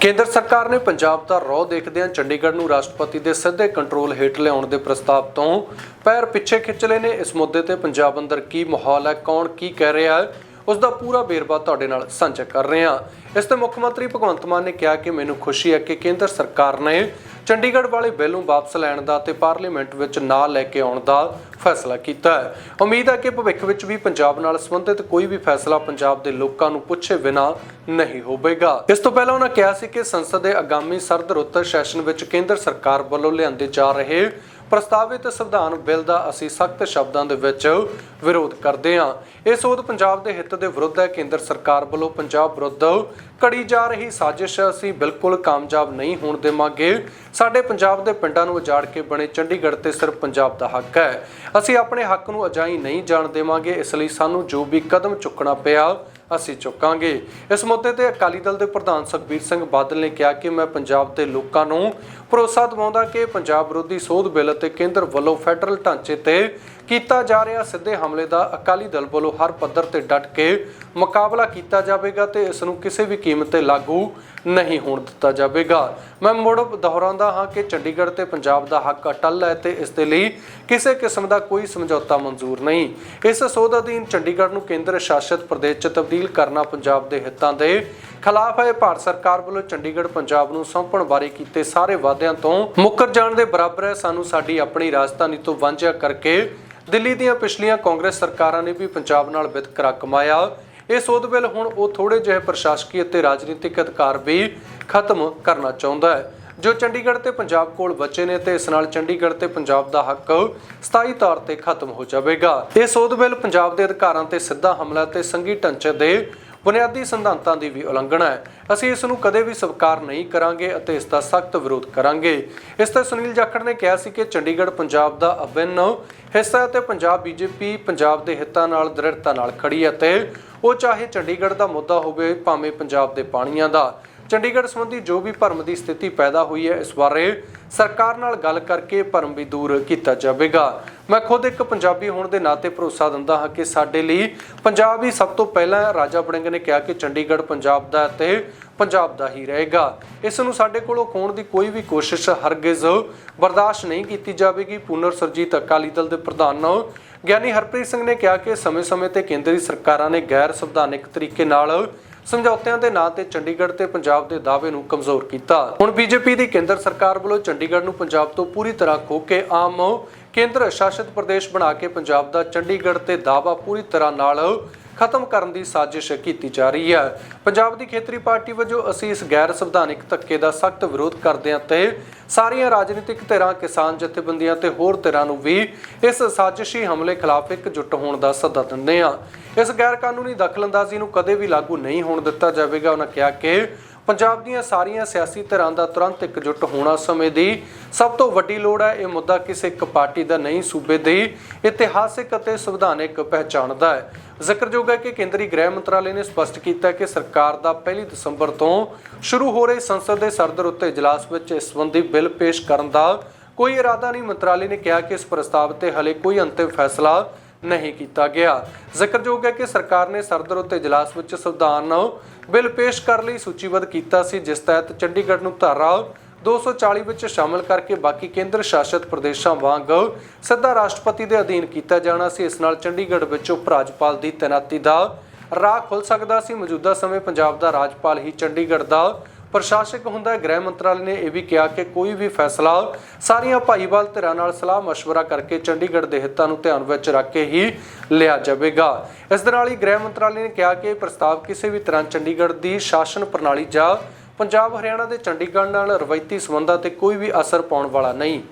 ਕੇਂਦਰ ਸਰਕਾਰ ਨੇ ਪੰਜਾਬ ਦਾ ਰੌ ਦੇਖਦਿਆਂ ਚੰਡੀਗੜ੍ਹ ਨੂੰ ਰਾਸ਼ਟਰਪਤੀ ਦੇ ਸਿੱਧੇ ਕੰਟਰੋਲ ਹੇਠ ਲਿਆਉਣ ਦੇ ਪ੍ਰਸਤਾਵ ਤੋਂ ਪੈਰ ਪਿੱਛੇ ਖਿੱਚ ਲਏ ਨੇ। ਇਸ ਮੁੱਦੇ ਤੇ ਪੰਜਾਬ ਅੰਦਰ ਕੀ ਮਾਹੌਲ ਹੈ, ਕੌਣ ਕੀ ਕਹਿ ਰਿਹਾ ਹੈ ਉਸ ਦਾ ਪੂਰਾ ਵੇਰਵਾ ਤੁਹਾਡੇ ਨਾਲ ਸਾਂਝਾ ਕਰ ਰਹੇ ਹਾਂ। ਇਸ ਤੇ ਮੁੱਖ ਮੰਤਰੀ ਭਗਵੰਤ ਮਾਨ ਨੇ ਕਿਹਾ ਕਿ ਮੈਨੂੰ ਖੁਸ਼ੀ ਹੈ ਕਿ ਕੇਂਦਰ ਸਰਕਾਰ ਨੇ ਚੰਡੀਗੜ੍ਹ ਵਾਲੇ ਬਿੱਲ ਨੂੰ ਵਾਪਸ ਲੈਣ ਦਾ ਤੇ ਪਾਰਲੀਮੈਂਟ ਵਿੱਚ ਨਾ ਲੈ ਕੇ ਆਉਣ ਦਾ ਫੈਸਲਾ ਕੀਤਾ ਹੈ। ਉਮੀਦ ਹੈ ਕਿ ਭਵਿੱਖ ਵਿੱਚ ਵੀ ਪੰਜਾਬ ਨਾਲ ਸੰਬੰਧਿਤ ਕੋਈ ਵੀ ਫੈਸਲਾ ਪੰਜਾਬ ਦੇ ਲੋਕਾਂ ਨੂੰ ਪੁੱਛੇ ਬਿਨਾਂ ਨਹੀਂ ਹੋਵੇਗਾ। ਇਸ ਤੋਂ ਪਹਿਲਾਂ ਉਹਨਾਂ ਕਿਹਾ ਸੀ ਕਿ ਸੰਸਦ ਦੇ ਆਗਾਮੀ ਸਰਦ ਰੁੱਤ ਸੈਸ਼ਨ ਵਿੱਚ ਕੇਂਦਰ ਸਰਕਾਰ ਵੱਲੋਂ ਲਿਆਂਦੇ ਜਾ ਰਹੇ ਪ੍ਰਸਤਾਵਿਤ ਸੰਵਿਧਾਨ ਬਿੱਲ ਦਾ ਅਸੀਂ ਸਖਤ ਸ਼ਬਦਾਂ ਦੇ ਵਿੱਚ ਵਿਰੋਧ ਕਰਦੇ ਹਾਂ। ਇਹ ਸੋਧ ਪੰਜਾਬ ਦੇ ਹਿੱਤ ਦੇ ਵਿਰੁੱਧ ਹੈ। ਕੇਂਦਰ ਸਰਕਾਰ ਵੱਲੋਂ ਪੰਜਾਬ ਵਿਰੁੱਧ ਕੜੀ ਜਾ ਰਹੀ ਸਾਜ਼ਿਸ਼ ਅਸੀਂ ਬਿਲਕੁਲ ਕਾਮਯਾਬ ਨਹੀਂ ਹੋਣ ਦੇਵਾਂਗੇ। ਸਾਡੇ ਪੰਜਾਬ ਦੇ ਪਿੰਡਾਂ ਨੂੰ ਉਜਾੜ ਕੇ ਬਣੇ ਚੰਡੀਗੜ੍ਹ ਤੇ ਸਿਰਫ ਪੰਜਾਬ ਦਾ ਹੱਕ ਹੈ। ਅਸੀਂ ਆਪਣੇ ਹੱਕ ਨੂੰ ਅਜਾਈ ਨਹੀਂ ਜਾਣ ਦੇਵਾਂਗੇ। ਇਸ ਲਈ ਸਾਨੂੰ ਜੋ ਵੀ ਕਦਮ ਚੁੱਕਣਾ ਪਿਆ ਅਸੀਂ ਚੁੱਕਾਂਗੇ। ਇਸ ਮੁੱਦੇ ਤੇ ਅਕਾਲੀ ਦਲ ਦੇ ਪ੍ਰਧਾਨ ਸੁਖਬੀਰ ਸਿੰਘ ਬਾਦਲ ਨੇ ਕਿਹਾ ਕਿ ਮੈਂ ਪੰਜਾਬ ਦੇ ਲੋਕਾਂ ਨੂੰ ਭਰੋਸਾ ਦਿਵਾਉਂਦਾ ਕਿ ਪੰਜਾਬ ਵਿਰੋਧੀ ਸੋਧ ਬਿੱਲ ਤੇ ਕੇਂਦਰ ਵੱਲੋਂ ਫੈਡਰਲ ਢਾਂਚੇ ਤੇ ਕੀਤਾ ਜਾ ਰਿਹਾ ਸਿੱਧੇ ਹਮਲੇ ਦਾ ਅਕਾਲੀ ਦਲ ਵੱਲੋਂ ਹਰ ਪੱਧਰ ਤੇ ਡਟ ਕੇ ਮੁਕਾਬਲਾ ਕੀਤਾ ਜਾਵੇਗਾ ਤੇ ਇਸ ਨੂੰ ਕਿਸੇ ਵੀ ਕੀਮਤ ਤੇ ਲਾਗੂ ਨਹੀਂ ਹੋਣ ਦਿੱਤਾ ਜਾਵੇਗਾ। ਮੈਂ ਮੁੜ ਦੁਹਰਾਉਂਦਾ ਹਾਂ ਕਿ ਚੰਡੀਗੜ੍ਹ ਤੇ ਪੰਜਾਬ ਦਾ ਹੱਕ ਅਟੱਲ ਹੈ ਤੇ ਇਸ ਦੇ ਲਈ ਕਿਸੇ ਕਿਸਮ ਦਾ ਕੋਈ ਸਮਝੌਤਾ ਮਨਜ਼ੂਰ ਨਹੀਂ। ਇਸ ਸੋਧ ਅਧੀਨ ਚੰਡੀਗੜ੍ਹ ਨੂੰ ਕੇਂਦਰ ਸ਼ਾਸਿਤ ਪ੍ਰਦੇਸ਼ 'ਚ ਤਬਦੀਲ ਕਰਨਾ ਪੰਜਾਬ ਦੇ ਹਿੱਤਾਂ ਦੇ ਖਿਲਾਫ ਹੈ। ਭਾਰਤ ਸਰਕਾਰ ਵੱਲੋਂ ਚੰਡੀਗੜ੍ਹ ਪੰਜਾਬ ਨੂੰ ਸੌਂਪਣ ਬਾਰੇ ਕੀਤੇ ਸਾਰੇ ਵਾਅਦਿਆਂ ਤੋਂ ਮੁੱਕਰ ਜਾਣ ਦੇ ਬਰਾਬਰ ਹੈ। ਸਾਨੂੰ ਸਾਡੀ ਆਪਣੀ ਰਾਜਧਾਨੀ ਤੋਂ ਵਾਂਝਾ ਕਰਕੇ ਦਿੱਲੀ ਦੀਆਂ ਪਿਛਲੀਆਂ ਕਾਂਗਰਸ ਸਰਕਾਰਾਂ ਨੇ ਵੀ ਪੰਜਾਬ ਨਾਲ ਵਿਤਕਰਾ ਕਮਾਇਆ। ਇਹ ਸੋਧ ਬਿੱਲ ਹੁਣ ਉਹ ਥੋੜੇ ਜਿਹੇ ਪ੍ਰਸ਼ਾਸਕੀ ਅਤੇ ਰਾਜਨੀਤਿਕ ਅਧਿਕਾਰ ਵੀ ਖਤਮ ਕਰਨਾ ਚਾਹੁੰਦਾ ਹੈ। ਜੋ ਚੰਡੀਗੜ੍ਹ ਤੇ ਪੰਜਾਬ ਕੋਲ ਬਚੇ ਨੇ ਤੇ ਇਸ ਨਾਲ ਚੰਡੀਗੜ੍ਹ ਤੇ ਪੰਜਾਬ ਦਾ ਹੱਕ ਸਥਾਈ ਤੌਰ ਤੇ ਖਤਮ ਹੋ ਜਾਵੇਗਾ। ਇਹ ਸੋਧ ਬਿੱਲ ਪੰਜਾਬ ਦੇ ਅਧਿਕਾਰਾਂ ਤੇ ਸਿੱਧਾ ਹਮਲਾ ਤੇ ਸੰਘੀ ਢਾਂਚੇ ਦੇ ਬੁਨਿਆਦੀ ਸਿਧਾਂਤਾਂ ਦੀ ਵੀ ਉਲੰਘਣਾ ਹੈ। ਅਸੀਂ ਇਸ ਨੂੰ ਕਦੇ ਵੀ ਸਵੀਕਾਰ ਨਹੀਂ ਕਰਾਂਗੇ ਅਤੇ ਇਸ ਦਾ ਸਖਤ ਵਿਰੋਧ ਕਰਾਂਗੇ। ਇਸ ਤੇ ਸੁਨੀਲ ਜਾਖੜ ਨੇ ਕਿਹਾ ਸੀ ਕਿ ਚੰਡੀਗੜ੍ਹ ਪੰਜਾਬ ਦਾ ਅਭਿੰਨ ਹਿੱਸਾ ਹੈ ਤੇ ਪੰਜਾਬ ਬੀਜੇਪੀ ਪੰਜਾਬ ਦੇ ਹਿੱਤਾਂ ਨਾਲ, ਦ੍ਰਿੜਤਾ ਨਾਲ ਖੜੀ ਹੈ ਤੇ ਉਹ ਚਾਹੇ ਚੰਡੀਗੜ੍ਹ ਦਾ ਮੁੱਦਾ ਹੋਵੇ, ਭਾਵੇਂ ਪੰਜਾਬ ਦੇ ਪਾਣੀਆਂ ਦਾ। ਚੰਡੀਗੜ੍ਹ ਸੰਬੰਧੀ ਜੋ ਵੀ ਭਰਮ ਦੀ ਸਥਿਤੀ ਪੈਦਾ ਹੋਈ ਹੈ, ਇਸ ਬਾਰੇ ਸਰਕਾਰ ਨਾਲ ਗੱਲ ਕਰਕੇ ਭਰਮ ਵੀ ਦੂਰ ਕੀਤਾ ਜਾਵੇਗਾ। ਮੈਂ ਖੁਦ ਇੱਕ ਪੰਜਾਬੀ ਹੋਣ ਦੇ ਨਾਤੇ ਭਰੋਸਾ ਦਿੰਦਾ ਹਾਂ ਕਿ ਸਾਡੇ ਲਈ ਪੰਜਾਬ ਹੀ ਸਭ ਤੋਂ ਪਹਿਲਾਂ ਰਾਜਾ ਬੜਿੰਗ ਨੇ ਕਿਹਾ ਕਿ ਚੰਡੀਗੜ੍ਹ ਪੰਜਾਬ ਦਾ ਹੈ ਤੇ ਪੰਜਾਬ ਦਾ ਹੀ ਰਹੇਗਾ। ਇਸ ਨੂੰ ਸਾਡੇ ਕੋਲੋਂ ਖੋਣ ਦੀ ਕੋਈ ਵੀ ਕੋਸ਼ਿਸ਼ ਹਰਗਿਜ਼ ਬਰਦਾਸ਼ਤ ਨਹੀਂ ਕੀਤੀ ਜਾਵੇਗੀ। ਪੁਨਰ ਸਰਜੀਤ ਅਕਾਲੀ ਦਲ ਦੇ ਪ੍ਰਧਾਨ ਗਿਆਨੀ ਹਰਪ੍ਰੀਤ ਸਿੰਘ ਨੇ ਕਿਹਾ ਕਿ ਸਮੇਂ-ਸਮੇਂ ਤੇ ਕੇਂਦਰੀ ਸਰਕਾਰਾਂ ਨੇ ਗੈਰ ਸੰਵਿਧਾਨਿਕ ਤਰੀਕੇ ਨਾਲ ਸਮਝੌਤਿਆਂ ਦੇ ਨਾਂ ਤੇ ਚੰਡੀਗੜ੍ਹ ਤੇ ਪੰਜਾਬ ਦੇ ਦਾਅਵੇ ਨੂੰ ਕਮਜ਼ੋਰ ਕੀਤਾ। ਹੁਣ ਬੀਜੇਪੀ ਦੀ ਕੇਂਦਰ ਸਰਕਾਰ ਵੱਲੋਂ ਚੰਡੀਗੜ੍ਹ ਨੂੰ ਪੰਜਾਬ ਤੋਂ ਪੂਰੀ ਤਰ੍ਹਾਂ ਖੋ ਕੇ ਆਮ ਕੇਂਦਰ ਸ਼ਾਸਿਤ ਪ੍ਰਦੇਸ਼ ਬਣਾ ਕੇ ਪੰਜਾਬ ਦਾ ਚੰਡੀਗੜ੍ਹ ਤੇ ਦਾਅਵਾ ਪੂਰੀ ਤਰ੍ਹਾਂ ਨਾਲ ਖਤਮ ਕਰਨ ਦੀ ਸਾਜ਼ਿਸ਼ ਕੀਤੀ ਜਾ ਰਹੀ ਹੈ। ਪੰਜਾਬ ਦੀ ਖੇਤਰੀ ਪਾਰਟੀ ਵਜੋਂ ਅਸੀਂ ਇਸ ਗੈਰ ਸੰਵਿਧਾਨਿਕ ਧੱਕੇ ਦਾ ਸਖਤ ਵਿਰੋਧ ਕਰਦੇ ਹਾਂ ਤੇ ਸਾਰੀਆਂ ਰਾਜਨੀਤਿਕ ਧਿਰਾਂ, ਕਿਸਾਨ ਜਥੇਬੰਦੀਆਂ ਤੇ ਹੋਰ ਧਿਰਾਂ ਨੂੰ ਵੀ ਇਸ ਸਾਜ਼ਿਸ਼ੀ ਹਮਲੇ ਖਿਲਾਫ ਇਕਜੁੱਟ ਹੋਣ ਦਾ ਸੱਦਾ ਦਿੰਦੇ ਹਾਂ। ਇਸ ਗੈਰ ਕਾਨੂੰਨੀ ਦਖਲਅੰਦਾਜ਼ੀ ਨੂੰ ਕਦੇ ਵੀ ਲਾਗੂ ਨਹੀਂ ਹੋਣ ਦਿੱਤਾ ਜਾਵੇਗਾ। ਉਹਨਾਂ ਕਿਹਾ ਕਿ ਪੰਜਾਬ ਦੀਆਂ ਸਾਰੀਆਂ ਸਿਆਸੀ ਧਿਰਾਂ ਦਾ ਤੁਰੰਤ ਇਕਜੁੱਟ ਹੋਣਾ ਸਮੇਂ ਦੀ ਸਭ ਤੋਂ ਵੱਡੀ ਲੋੜ ਹੈ। ਇਹ ਮੁੱਦਾ ਕਿਸੇ ਇੱਕ ਪਾਰਟੀ ਦਾ ਨਹੀਂ, ਸੂਬੇ ਦੀ ਇਤਿਹਾਸਿਕ ਅਤੇ ਸੰਵਿਧਾਨਿਕ ਪਹਿਚਾਣ ਦਾ ਹੈ। ਜ਼ਿਕਰਯੋਗ ਹੈ ਕਿ ਕੇਂਦਰੀ ਗ੍ਰਹਿ ਮੰਤਰਾਲੇ ਨੇ ਸਪਸ਼ਟ ਕੀਤਾ ਕਿ ਸਰਕਾਰ ਦਾ 1 ਦਸੰਬਰ ਤੋਂ ਸ਼ੁਰੂ ਹੋ ਰਹੇ ਸੰਸਦ ਦੇ ਸਰਦਰ ਉੱਤੇ ਇਜਲਾਸ ਵਿੱਚ ਇਸ ਸੰਬੰਧੀ ਬਿੱਲ ਪੇਸ਼ ਕਰਨ ਦਾ ਕੋਈ ਇਰਾਦਾ ਨਹੀਂ। ਮੰਤਰਾਲੇ ਨੇ ਕਿਹਾ ਕਿ ਇਸ ਪ੍ਰਸਤਾਵ ਤੇ ਹਲੇ ਕੋਈ ਅੰਤਿਮ ਫੈਸਲਾ ਨਹੀਂ ਕੀਤਾ ਗਿਆ। ਜ਼ਿਕਰਯੋਗ ਹੈ ਕਿ ਸਰਕਾਰ ਨੇ ਸਰਦਰ ਇਜਲਾਸ ਵਿੱਚ ਸੰਵਿਧਾਨ ਬਿੱਲ ਪੇਸ਼ ਕਰਨ ਲਈ ਸੂਚੀਬੱਧ ਕੀਤਾ ਸੀ, ਜਿਸ ਤਹਿਤ ਚੰਡੀਗੜ੍ਹ ਨੂੰ ਧਾਰਾ 240 ਵਿੱਚ ਸ਼ਾਮਲ ਕਰਕੇ ਬਾਕੀ ਕੇਂਦਰ ਸ਼ਾਸਿਤ ਪ੍ਰਦੇਸ਼ਾਂ ਵਾਂਗ ਸਿੱਧਾ ਰਾਸ਼ਟਰਪਤੀ ਦੇ ਅਧੀਨ ਕੀਤਾ ਜਾਣਾ ਸੀ। ਇਸ ਨਾਲ ਚੰਡੀਗੜ੍ਹ ਵਿੱਚ ਉਪ ਰਾਜਪਾਲ ਦੀ ਤੈਨਾਤੀ ਦਾ ਰਾਹ ਖੁੱਲ ਸਕਦਾ ਸੀ। ਮੌਜੂਦਾ ਸਮੇਂ ਪੰਜਾਬ ਦਾ ਰਾਜਪਾਲ ਹੀ ਚੰਡੀਗੜ੍ਹ ਦਾ ਪ੍ਰਸ਼ਾਸਕ ਹੁੰਦਾ ਹੈ ਗ੍ਰਹਿ ਮੰਤਰਾਲੇ ਨੇ ਇਹ ਵੀ ਕਿਹਾ ਕਿ ਕੋਈ ਵੀ ਫੈਸਲਾ ਸਾਰੀਆਂ ਭਾਈਵਾਲ ਧਿਰਾਂ ਨਾਲ ਸਲਾਹ مشورہ ਕਰਕੇ ਚੰਡੀਗੜ੍ਹ ਦੇ ਹਿੱਤਾਂ ਨੂੰ ਧਿਆਨ ਵਿੱਚ ਰੱਖ ਕੇ ਹੀ ਲਿਆ ਜਾਵੇਗਾ ਇਸ ਦੇ ਨਾਲ ਹੀ ਗ੍ਰਹਿ ਮੰਤਰਾਲੇ ਨੇ ਕਿਹਾ ਕਿ ਇਹ ਪ੍ਰਸਤਾਵ ਕਿਸੇ ਵੀ ਤਰ੍ਹਾਂ ਚੰਡੀਗੜ੍ਹ ਦੀ ਸ਼ਾਸਨ ਪ੍ਰਣਾਲੀ ਜਾਂ ਪੰਜਾਬ ਹਰਿਆਣਾ ਦੇ ਚੰਡੀਗੜ੍ਹ ਨਾਲ ਰਵਾਇਤੀ ਸਬੰਧਾਂ ਤੇ ਕੋਈ ਵੀ ਅਸਰ ਪਾਉਣ ਵਾਲਾ ਨਹੀਂ